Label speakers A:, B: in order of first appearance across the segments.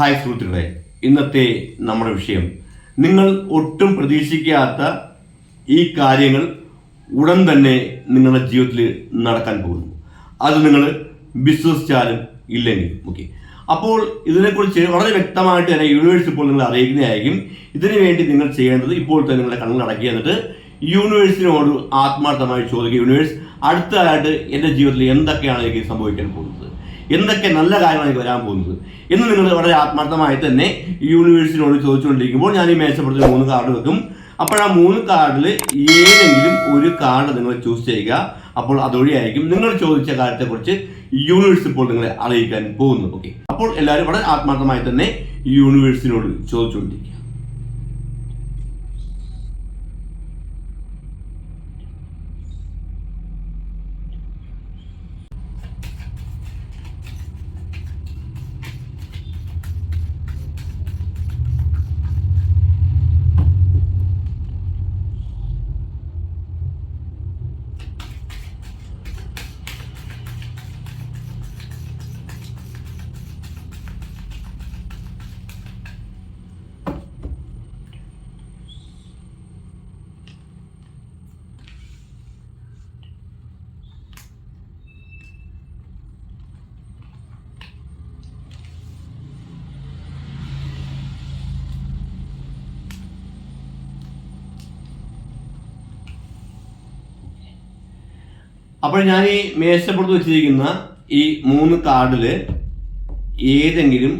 A: Hi സുഹൃത്തുക്കളെ ഇന്നത്തെ നമ്മുടെ വിഷയം. നിങ്ങൾ ഒട്ടും പ്രതീക്ഷിക്കാത്ത ഈ കാര്യങ്ങൾ ഉടൻ തന്നെ നിങ്ങളുടെ ജീവിതത്തിൽ നടക്കാൻ പോകുന്നു. അത് നിങ്ങൾ വിശ്വസിച്ചാലും ഇല്ലെങ്കിലും ഓക്കെ അപ്പോൾ ഇതിനെക്കുറിച്ച് വളരെ വ്യക്തമായിട്ട് തന്നെ യൂണിവേഴ്സ് ഇപ്പോൾ നിങ്ങൾ അറിയിക്കുന്നതായിരിക്കും ഇതിനു വേണ്ടി നിങ്ങൾ ചെയ്യേണ്ടത് ഇപ്പോൾ തന്നെ നിങ്ങളുടെ കണ്ണുകൾ അടക്കി എന്നിട്ട് യൂണിവേഴ്സിനോട് ആത്മാർത്ഥമായി ചോദിക്കുക. യൂണിവേഴ്സ് അടുത്തതായിട്ട് എന്റെ ജീവിതത്തിൽ എന്തൊക്കെയാണ് എനിക്ക് സംഭവിക്കാൻ പോകുന്നത്? എന്തൊക്കെ നല്ല കാര്യമായി വരാൻ പോകുന്നത്. എന്ന് നിങ്ങൾ വളരെ ആത്മാർത്ഥമായി തന്നെ യൂണിവേഴ്സിനോട് ചോദിച്ചുകൊണ്ടിരിക്കുമ്പോൾ ഞാൻ ഈ മേശപ്പുറത്ത് മൂന്ന് കാർഡ് വെക്കും. അപ്പോൾ ആ മൂന്ന് കാർഡിൽ ഏതെങ്കിലും ഒരു കാർഡ് നിങ്ങൾ ചൂസ് ചെയ്യുക. അപ്പോൾ അതുവഴിയായിരിക്കും നിങ്ങൾ ചോദിച്ച കാര്യത്തെക്കുറിച്ച് യൂണിവേഴ്സ് ഇപ്പോൾ നിങ്ങളെ അറിയിക്കാൻ പോകുന്നു ഓക്കെ അപ്പോൾ എല്ലാവരും വളരെ ആത്മാർത്ഥമായി തന്നെ യൂണിവേഴ്സിനോട് ചോദിച്ചുകൊണ്ടിരിക്കുക. അപ്പോൾ ഞാൻ ഈ മേശപ്പുറത്ത് വെച്ചിരിക്കുന്ന ഈ മൂന്ന് കാർഡിൽ ഏതെങ്കിലും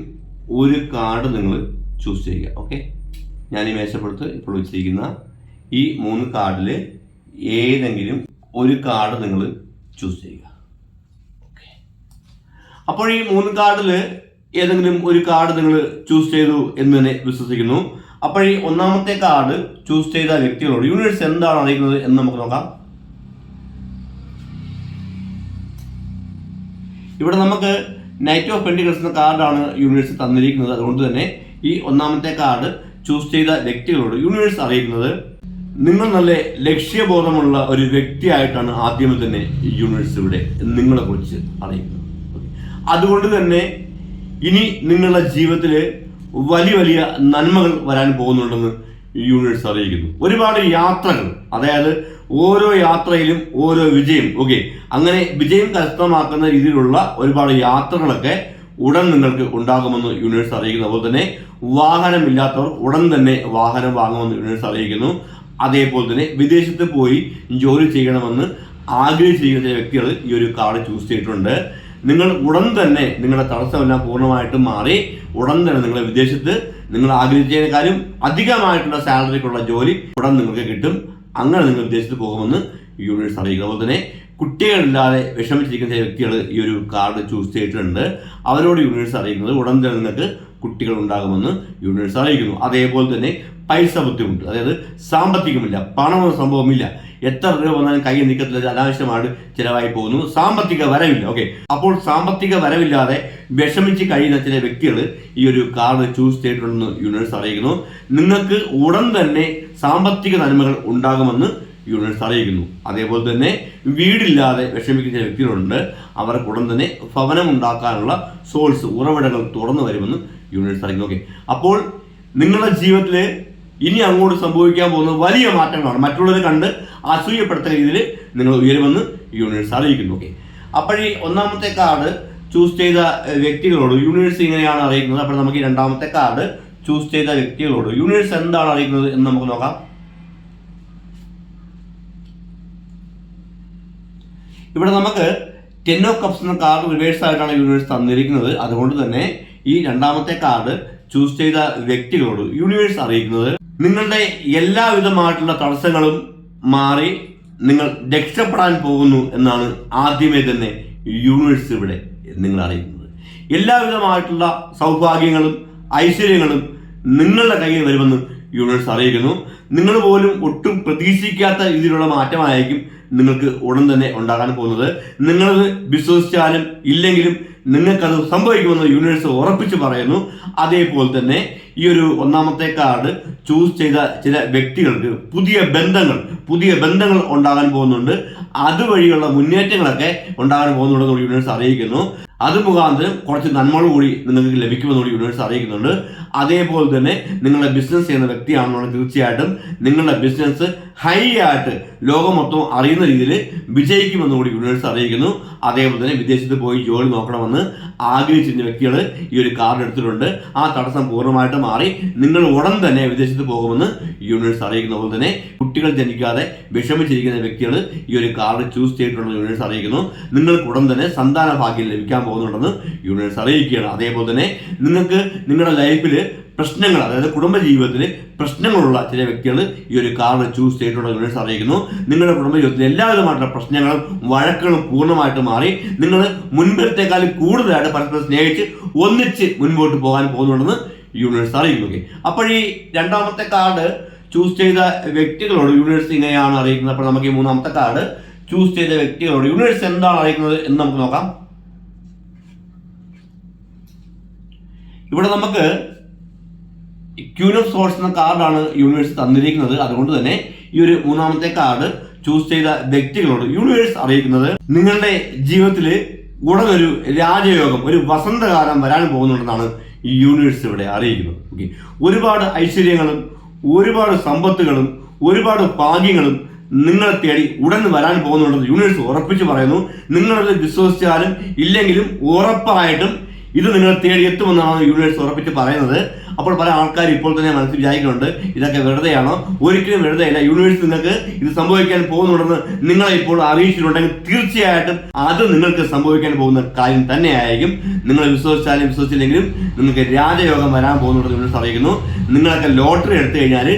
A: ഒരു കാർഡ് നിങ്ങൾ ചൂസ് ചെയ്യുക ഓക്കെ ഞാൻ ഈ മേശപ്പുറത്ത് ഇപ്പോൾ വെച്ചിരിക്കുന്ന ഈ മൂന്ന് കാർഡിൽ ഏതെങ്കിലും ഒരു കാർഡ് നിങ്ങൾ ചൂസ് ചെയ്യുക ഓക്കെ അപ്പോൾ ഈ മൂന്ന് കാർഡിൽ ഏതെങ്കിലും ഒരു കാർഡ് നിങ്ങൾ ചൂസ് ചെയ്തു എന്ന് തന്നെ വിശ്വസിക്കുന്നു. അപ്പോൾ ഈ ഒന്നാമത്തെ കാർഡ് ചൂസ് ചെയ്ത വ്യക്തികളോട് യൂണിവേഴ്സ് എന്താണ് അറിയുന്നത് എന്ന് നമുക്ക് നോക്കാം. ഇവിടെ നമുക്ക് നൈറ്റ് ഓഫ് പെൻഡിക്കൽസ് എന്ന കാർഡാണ് യൂണിവേഴ്സ് തന്നിരിക്കുന്നത്. അതുകൊണ്ട് തന്നെ ഈ ഒന്നാമത്തെ കാർഡ് ചൂസ് ചെയ്ത വ്യക്തികളോട് യൂണിവേഴ്സ് അറിയിക്കുന്നത് നിങ്ങൾ നല്ല ലക്ഷ്യബോധമുള്ള ഒരു വ്യക്തിയായിട്ടാണ് ആദ്യമേ തന്നെ യൂണിവേഴ്സ് ഇവിടെ നിങ്ങളെ കുറിച്ച് അറിയിക്കുന്നത് അതുകൊണ്ട് തന്നെ ഇനി നിങ്ങളുടെ ജീവിതത്തിൽ വലിയ വലിയ നന്മകൾ വരാൻ പോകുന്നുണ്ടെന്ന് യൂണിവേഴ്സ് അറിയിക്കുന്നു. ഒരുപാട് യാത്രകൾ അതായത് ഓരോ യാത്രയിലും ഓരോ വിജയം. ഓക്കെ അങ്ങനെ വിജയം കരസ്ഥമാക്കുന്ന രീതിയിലുള്ള ഒരുപാട് യാത്രകളൊക്കെ ഉടൻ നിങ്ങൾക്ക് ഉണ്ടാകുമെന്ന് യൂണിവേഴ്സ് അറിയിക്കുന്നു. അതുപോലെ തന്നെ വാഹനമില്ലാത്തവർ ഉടൻ തന്നെ വാഹനം വാങ്ങുമെന്ന് യൂണിവേഴ്സ് അറിയിക്കുന്നു. അതേപോലെ തന്നെ വിദേശത്ത് പോയി ജോലി ചെയ്യണമെന്ന് ആഗ്രഹിച്ചിരിക്കുന്ന ചില വ്യക്തികൾ ഈ ഒരു കാർഡ് ചൂസ് ചെയ്തിട്ടുണ്ട്. നിങ്ങൾ ഉടൻ തന്നെ നിങ്ങളുടെ തടസ്സമെല്ലാം പൂർണമായിട്ടും മാറി ഉടൻ തന്നെ നിങ്ങളെ വിദേശത്ത് നിങ്ങൾ ആഗ്രഹിച്ചതിനേക്കാളും അധികമായിട്ടുള്ള സാലറിക്കുള്ള ജോലി ഉടൻ നിങ്ങൾക്ക് കിട്ടും. അങ്ങനെ നിങ്ങൾ ഉദ്ദേശിച്ച് പോകുമെന്ന് യൂണിവേഴ്സ് അറിയിക്കുക അതുപോലെ തന്നെ കുട്ടികളില്ലാതെ വിഷമിച്ചിരിക്കുന്ന ചില വ്യക്തികൾ ഈ ഒരു കാർഡ് ചൂസ് ചെയ്തിട്ടുണ്ട്. അവരോട് യൂണിവേഴ്സ് അറിയിക്കുന്നത് ഉടൻ തന്നെ നിങ്ങൾക്ക് കുട്ടികൾ ഉണ്ടാകുമെന്ന് യൂണിവേഴ്സ് അറിയിക്കുന്നു. അതേപോലെ തന്നെ പൈസ ബുദ്ധിമുട്ട് അതായത് സാമ്പത്തികമില്ല പണമെന്ന സംഭവമില്ല. എത്ര രൂപ വന്നാലും കൈ നീക്കത്തില്ല അനാവശ്യമാണ് ചിലവായി പോകുന്നു. സാമ്പത്തിക വരവില്ല ഓക്കെ അപ്പോൾ സാമ്പത്തിക വരവില്ലാതെ വിഷമിച്ച് കഴിയുന്ന ചില വ്യക്തികൾ ഈ ഒരു കാർഡ് ചൂസ് ചെയ്തിട്ടുണ്ടെന്ന് യൂണിവേഴ്സ് അറിയിക്കുന്നു. നിങ്ങൾക്ക് ഉടൻ തന്നെ സാമ്പത്തിക നന്മകൾ ഉണ്ടാകുമെന്ന് യൂണിവേഴ്സ് അറിയിക്കുന്നു. അതേപോലെ തന്നെ വീടില്ലാതെ വിഷമിക്കുന്ന ചില വ്യക്തികളുണ്ട്. അവർക്ക് ഉടൻ തന്നെ ഭവനം ഉണ്ടാക്കാനുള്ള സോഴ്സ് ഉറവിടങ്ങൾ തുറന്നു വരുമെന്ന് യൂണിവേഴ്സ് അറിയിക്കുന്നു ഓക്കെ അപ്പോൾ നിങ്ങളുടെ ജീവിതത്തിൽ ഇനി അങ്ങോട്ട് സംഭവിക്കാൻ പോകുന്ന വലിയ മാറ്റങ്ങളാണ് മറ്റുള്ളവരെ കണ്ട് അസൂയപ്പെടുത്തുന്ന രീതിയിൽ നിങ്ങൾ ഉയരുമെന്ന് യൂണിവേഴ്സ് അറിയിക്കുന്നു. ഓക്കെ അപ്പോഴീ ഒന്നാമത്തെ കാർഡ് ചൂസ് ചെയ്ത വ്യക്തികളോട് യൂണിവേഴ്സ് ഇങ്ങനെയാണ് അറിയിക്കുന്നത്. അപ്പോൾ നമുക്ക് ഈ രണ്ടാമത്തെ കാർഡ് ചൂസ് ചെയ്ത വ്യക്തികളോട് യൂണിവേഴ്സ് എന്താണ് അറിയിക്കുന്നത് എന്ന് നമുക്ക് നോക്കാം. ഇവിടെ നമുക്ക് ടെൻ ഓഫ് കപ്സ് എന്ന കാർഡ് റിവേഴ്സ് ആയിട്ടാണ് യൂണിവേഴ്സ് തന്നിരിക്കുന്നത്. അതുകൊണ്ട് തന്നെ ഈ രണ്ടാമത്തെ കാർഡ് ചൂസ് ചെയ്ത വ്യക്തികളോട് യൂണിവേഴ്സ് അറിയിക്കുന്നത് നിങ്ങളുടെ എല്ലാവിധമായിട്ടുള്ള തടസ്സങ്ങളും മാറി നിങ്ങൾ രക്ഷപ്പെടാൻ പോകുന്നു എന്നാണ് ആദ്യമേ തന്നെ യൂണിവേഴ്സ് ഇവിടെ നിങ്ങൾ അറിയിക്കുന്നത് എല്ലാവിധമായിട്ടുള്ള സൗഭാഗ്യങ്ങളും ഐശ്വര്യങ്ങളും നിങ്ങളുടെ കയ്യിൽ വരുമെന്ന് യൂണിവേഴ്സ് അറിയിക്കുന്നു. നിങ്ങൾ പോലും ഒട്ടും പ്രതീക്ഷിക്കാത്ത രീതിയിലുള്ള മാറ്റമായിരിക്കും നിങ്ങൾക്ക് ഉടൻ തന്നെ ഉണ്ടാകാൻ പോകുന്നത്. നിങ്ങളത് വിശ്വസിച്ചാലും ഇല്ലെങ്കിലും നിങ്ങൾക്കത് സംഭവിക്കുമെന്ന് യൂണിവേഴ്സ് ഉറപ്പിച്ച് പറയുന്നു. അതേപോലെ തന്നെ ഈ ഒരു ഒന്നാമത്തെ കാർഡ് ചൂസ് ചെയ്ത ചില വ്യക്തികൾക്ക് പുതിയ ബന്ധങ്ങൾ പുതിയ ബന്ധങ്ങൾ ഉണ്ടാകാൻ പോകുന്നുണ്ട്. അതുവഴിയുള്ള മുന്നേറ്റങ്ങളൊക്കെ ഉണ്ടാകാൻ പോകുന്നുണ്ടെന്ന് യൂണിവേഴ്സ് അറിയിക്കുന്നു. അത് മുഖാന്തരം കുറച്ച് നന്മകൾ കൂടി നിങ്ങൾക്ക് ലഭിക്കുമെന്ന് കൂടി യൂണിവേഴ്സ് അറിയിക്കുന്നുണ്ട്. അതേപോലെ തന്നെ നിങ്ങളുടെ ബിസിനസ് ചെയ്യുന്ന വ്യക്തിയാണെന്നുണ്ടെങ്കിൽ തീർച്ചയായിട്ടും നിങ്ങളുടെ ബിസിനസ് ഹൈ ആയിട്ട് ലോകം മൊത്തം അറിയുന്ന രീതിയിൽ വിജയിക്കുമെന്ന് കൂടി യൂണിവേഴ്സ് അറിയിക്കുന്നു. അതേപോലെ തന്നെ വിദേശത്ത് പോയി ജോലി നോക്കണമെന്ന് ആഗ്രഹിച്ചിരുന്ന വ്യക്തികൾ ഈ ഒരു കാർഡ് എടുത്തിട്ടുണ്ട്. ആ തടസ്സം പൂർണമായിട്ട് മാറി നിങ്ങൾ ഉടൻ തന്നെ വിദേശത്ത് പോകുമെന്ന് യൂണിവേഴ്സ് അറിയിക്കുന്ന പോലെ തന്നെ കുട്ടികൾ ജനിക്കാതെ വിഷമിച്ചിരിക്കുന്ന വ്യക്തികൾ ഈ ഒരു കാർഡ് ചൂസ് ചെയ്തിട്ടുണ്ടെന്ന് യൂണിവേഴ്സ് അറിയിക്കുന്നു. നിങ്ങൾക്ക് ഉടൻ തന്നെ സന്താന ഭാഗ്യം ലഭിക്കാൻ പോകുന്നുണ്ടെന്ന് യൂണിവേഴ്സ് അറിയിക്കുകയാണ്. അതേപോലെ തന്നെ നിങ്ങൾക്ക് നിങ്ങളുടെ ലൈഫിൽ പ്രശ്നങ്ങൾ അതായത് കുടുംബ ജീവിതത്തിൽ പ്രശ്നങ്ങളുള്ള ചില വ്യക്തികൾ ഈ ഒരു കാർഡ് ചൂസ് ചെയ്തിട്ടുള്ള യൂണിവേഴ്സ് അറിയിക്കുന്നു. നിങ്ങളുടെ കുടുംബ ജീവിതത്തിൽ എല്ലാവിധമായിട്ടുള്ള പ്രശ്നങ്ങളും വഴക്കുകളും പൂർണമായിട്ട് മാറി. നിങ്ങൾ മുൻപിലത്തെക്കാളും കൂടുതലായിട്ട് പരസ്പരം സ്നേഹിച്ച് ഒന്നിച്ച് മുൻപോട്ട് പോകാൻ പോകുന്നുണ്ടെന്ന് യൂണിവേഴ്സ് അറിയിക്കുന്നു. ഓക്കെ അപ്പോൾ ഈ രണ്ടാമത്തെ കാർഡ് ചൂസ് ചെയ്ത വ്യക്തികളോട് യൂണിവേഴ്സ് ഇങ്ങനെയാണ് അറിയിക്കുന്നത്. അപ്പോൾ നമുക്ക് ഈ മൂന്നാമത്തെ കാർഡ് ചൂസ് ചെയ്ത വ്യക്തികളോട് യൂണിവേഴ്സ് എന്താണ് അറിയിക്കുന്നത് എന്ന് നമുക്ക് നോക്കാം. ഇവിടെ നമുക്ക് ക്യൂൻ ഓഫ് സോഴ്സ് എന്ന കാർഡാണ് യൂണിവേഴ്സ് തന്നിരിക്കുന്നത്. അതുകൊണ്ട് തന്നെ ഈ ഒരു മൂന്നാമത്തെ കാർഡ് ചൂസ് ചെയ്ത വ്യക്തികളോട് യൂണിവേഴ്സ് അറിയിക്കുന്നത് നിങ്ങളുടെ ജീവിതത്തിൽ ഉടൻ ഒരു രാജയോഗം ഒരു വസന്തകാലം വരാൻ പോകുന്നുണ്ടെന്നാണ് ഈ യൂണിവേഴ്സ് ഇവിടെ അറിയിക്കുന്നത്. ഓക്കെ ഒരുപാട് ഐശ്വര്യങ്ങളും ഒരുപാട് സമ്പത്തുകളും ഒരുപാട് ഭാഗ്യങ്ങളും നിങ്ങളെ തേടി ഉടൻ വരാൻ പോകുന്നുണ്ടെന്ന് യൂണിവേഴ്സ് ഉറപ്പിച്ച് പറയുന്നു. നിങ്ങളത് വിശ്വസിച്ചാലും ഇല്ലെങ്കിലും ഉറപ്പായിട്ടും ഇത് നിങ്ങൾ തേടി എത്തുമെന്നാണ് യൂണിവേഴ്സ് ഉറപ്പിച്ച് പറയുന്നത്. അപ്പോൾ പല ആൾക്കാർ ഇപ്പോൾ തന്നെ മനസ്സിൽ വിചാരിക്കുന്നുണ്ട് ഇതൊക്കെ വെറുതെയാണോ? ഒരിക്കലും വെറുതെയല്ല യൂണിവേഴ്സ് നിങ്ങൾക്ക് ഇത് സംഭവിക്കാൻ പോകുന്നുണ്ടെന്ന് നിങ്ങളെ ഇപ്പോൾ അറിയിച്ചിട്ടുണ്ടെങ്കിൽ തീർച്ചയായിട്ടും അത് നിങ്ങൾക്ക് സംഭവിക്കാൻ പോകുന്ന കാര്യം തന്നെയായിരിക്കും. നിങ്ങൾ വിശ്വസിച്ചാലും വിശ്വസിച്ചില്ലെങ്കിലും നിങ്ങൾക്ക് രാജയോഗം വരാൻ പോകുന്നുണ്ടെന്ന് യൂണിവേഴ്സ് അറിയിക്കുന്നു. നിങ്ങളൊക്കെ ലോട്ടറി എടുത്തു കഴിഞ്ഞാൽ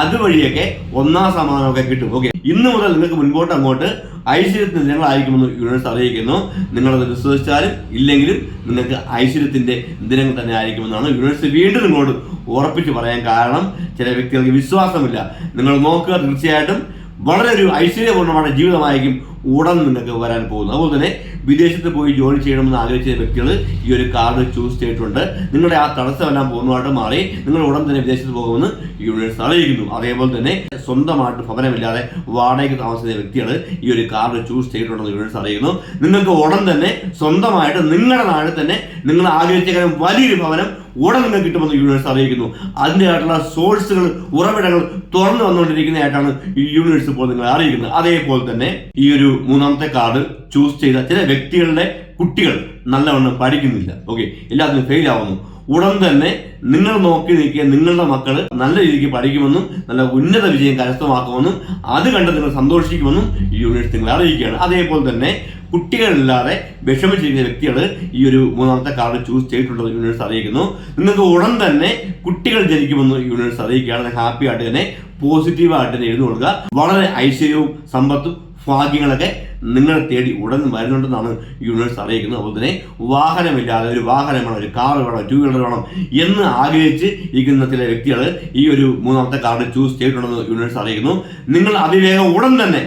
A: അതുവഴിയൊക്കെ ഒന്നാം സമ്മാനമൊക്കെ കിട്ടും. ഓക്കെ? ഇന്ന് മുതൽ നിങ്ങൾക്ക് മുൻപോട്ട് അങ്ങോട്ട് ഐശ്വര്യത്തിന് ദിനങ്ങളായിരിക്കുമെന്ന് യൂണിവേഴ്സ് അറിയിക്കുന്നു. നിങ്ങളത് വിശ്വസിച്ചാലും ഇല്ലെങ്കിലും നിങ്ങൾക്ക് ഐശ്വര്യത്തിന്റെ ദിനങ്ങൾ തന്നെ ആയിരിക്കുമെന്നാണ് യൂണിവേഴ്സ് വീണ്ടും നിങ്ങളോട് ഉറപ്പിച്ച് പറയാൻ കാരണം. ചില വ്യക്തികൾക്ക് വിശ്വാസമില്ല. നിങ്ങൾ നോക്കുക തീർച്ചയായിട്ടും. വളരെ ഒരു ഐശ്വര്യപൂർണമായ ജീവിതമായിരിക്കും ഉടൻ നിങ്ങൾക്ക് വരാൻ പോകുന്നത് അതുപോലെ തന്നെ വിദേശത്ത് പോയി ജോലി ചെയ്യണമെന്ന് ആഗ്രഹിച്ച വ്യക്തികൾ ഈ ഒരു കാർഡ് ചൂസ് ചെയ്തിട്ടുണ്ട്. നിങ്ങളുടെ ആ തടസ്സമെല്ലാം പൂർണമായിട്ട് മാറി. നിങ്ങൾ ഉടൻ തന്നെ വിദേശത്ത് പോകുമെന്ന് യൂണിവേഴ്സ് അറിയിക്കുന്നു. അതേപോലെ തന്നെ സ്വന്തമായിട്ട് ഭവനമില്ലാതെ വാടകയ്ക്ക് താമസിക്കുന്ന വ്യക്തികൾ ഈ ഒരു കാർഡ് ചൂസ് ചെയ്തിട്ടുണ്ടെന്ന് യൂണിവേഴ്സ് അറിയിക്കുന്നു നിങ്ങൾക്ക് ഉടൻ തന്നെ സ്വന്തമായിട്ട് നിങ്ങളുടെ നാട് തന്നെ നിങ്ങൾ ആഗ്രഹിച്ചേക്കാളും വലിയൊരു ഭവനം ഉടൻ നിങ്ങൾക്ക് കിട്ടുമെന്ന് യൂണിവേഴ്സ് അറിയിക്കുന്നു. അതിന്റെതായിട്ടുള്ള സോഴ്സുകൾ ഉറവിടങ്ങൾ തുറന്നു വന്നുകൊണ്ടിരിക്കുന്നതായിട്ടാണ് ഈ യൂണിവേഴ്സ് ഇപ്പോൾ നിങ്ങളെ അറിയിക്കുന്നത്. അതേപോലെ തന്നെ ഈ ഒരു മൂന്നാമത്തെ കാർഡ് ചൂസ് ചെയ്ത ചില വ്യക്തികളുടെ കുട്ടികൾ നല്ലവണ്ണം പഠിക്കുന്നില്ല. ഓക്കെ എല്ലാത്തിനും ഫെയിൽ ആവുന്നു. ഉടൻ തന്നെ നിങ്ങൾ നോക്കി നിൽക്കുക നിങ്ങളുടെ മക്കൾ നല്ല രീതിക്ക് പഠിക്കുമെന്നും നല്ല ഉന്നത വിജയം കരസ്ഥമാക്കുമെന്നും അത് കണ്ട് നിങ്ങൾ സന്തോഷിക്കുമെന്നും ഈ യൂണിവേഴ്സ് നിങ്ങളെ അറിയിക്കുകയാണ്. അതേപോലെ തന്നെ കുട്ടികളില്ലാതെ വിഷമിച്ചിരിക്കുന്ന വ്യക്തികൾ ഈ ഒരു മൂന്നാമത്തെ കാർഡ് ചൂസ് ചെയ്തിട്ടുള്ളത് യൂണിവേഴ്സ് അറിയിക്കുന്നു. നിങ്ങൾക്ക് ഉടൻ തന്നെ കുട്ടികൾ ജനിക്കുമെന്ന് യൂണിവേഴ്സ് അറിയിക്കുകയാണ്. ഹാപ്പി ആയിട്ട് തന്നെ പോസിറ്റീവായിട്ട് തന്നെ എഴുതി കൊടുക്കുക. വളരെ ഐശ്വര്യവും സമ്പത്തും ഭാഗ്യങ്ങളൊക്കെ നിങ്ങളെ തേടി ഉടൻ വരുന്നുണ്ടെന്നാണ് യൂണിവേഴ്സ് അറിയിക്കുന്നത്. അതുപോലെ തന്നെ വാഹനമില്ലാതെ ഒരു വാഹനം വേണം ഒരു കാർ വേണം ടൂ വീലർ വേണം എന്ന് ആഗ്രഹിച്ച് ഇരിക്കുന്ന ചില വ്യക്തികൾ ഈ ഒരു മൂന്നാമത്തെ കാർഡ് ചൂസ് ചെയ്തിട്ടുണ്ടെന്ന് യൂണിവേഴ്സ് അറിയിക്കുന്നു. നിങ്ങൾ അതിവേഗം ഉടൻ തന്നെ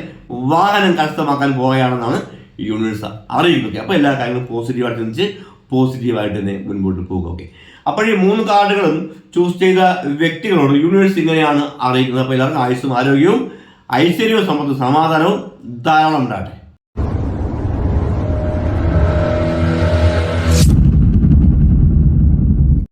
A: വാഹനം കരസ്ഥമാക്കാൻ പോവുകയാണെന്നാണ് യൂണിവേഴ്സ് അറിയിക്കുന്നത്. അപ്പോൾ എല്ലാ കാര്യങ്ങളും പോസിറ്റീവായിട്ട് ചിന്തിച്ച് പോസിറ്റീവായിട്ട് തന്നെ മുൻപോട്ട് പോകുക. ഓക്കെ അപ്പോൾ ഈ മൂന്ന് കാർഡുകളും ചൂസ് ചെയ്ത വ്യക്തികളോട് യൂണിവേഴ്സ് ഇങ്ങനെയാണ് അറിയിക്കുന്നത്. അപ്പോൾ എല്ലാവർക്കും ആയുസ്സും ആരോഗ്യവും ഐശ്വര്യവും സമ്പത്തും സമാധാനവും ധാരാളം ഉണ്ടാകട്ടെ